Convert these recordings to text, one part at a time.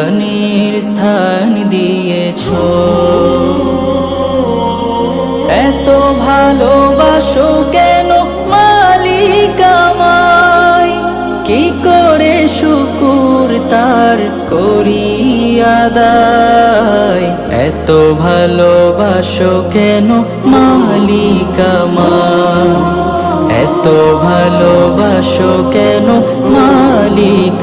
কোরআনের স্থান দিয়েছ। এত ভালোবাসো কেন মালিক আমায়? কি করে শুকুর তার করি এত ভালোবাসো কেন মালিক আমায়? এত ভালোবাসো কেন মালিক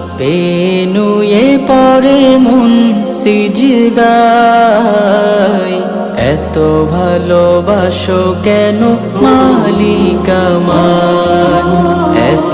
পেনুয়ে পড়ে মন সিজদায়। এত ভালোবাসো কেন মালিকামায় এত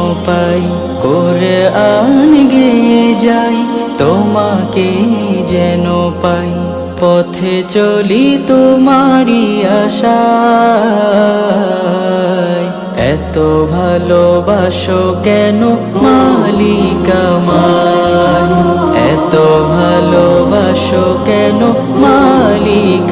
পাই কোরআন গে যাই, তোমাকে যেন পাই। পথে চলি তোমারি আশায়। এত ভালোবাসো কেন মালিক আমায় এত ভালোবাসো কেন মালিক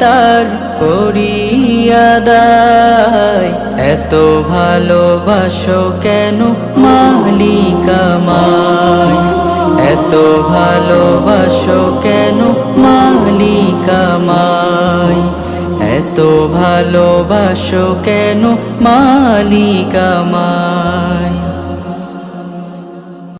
তার করিয়াদায় এত ভালোবাসো কেন মালিক আমায় এত ভালোবাসো কেন মালিক আমায় এত ভালোবাসো কেন মালিক আমায়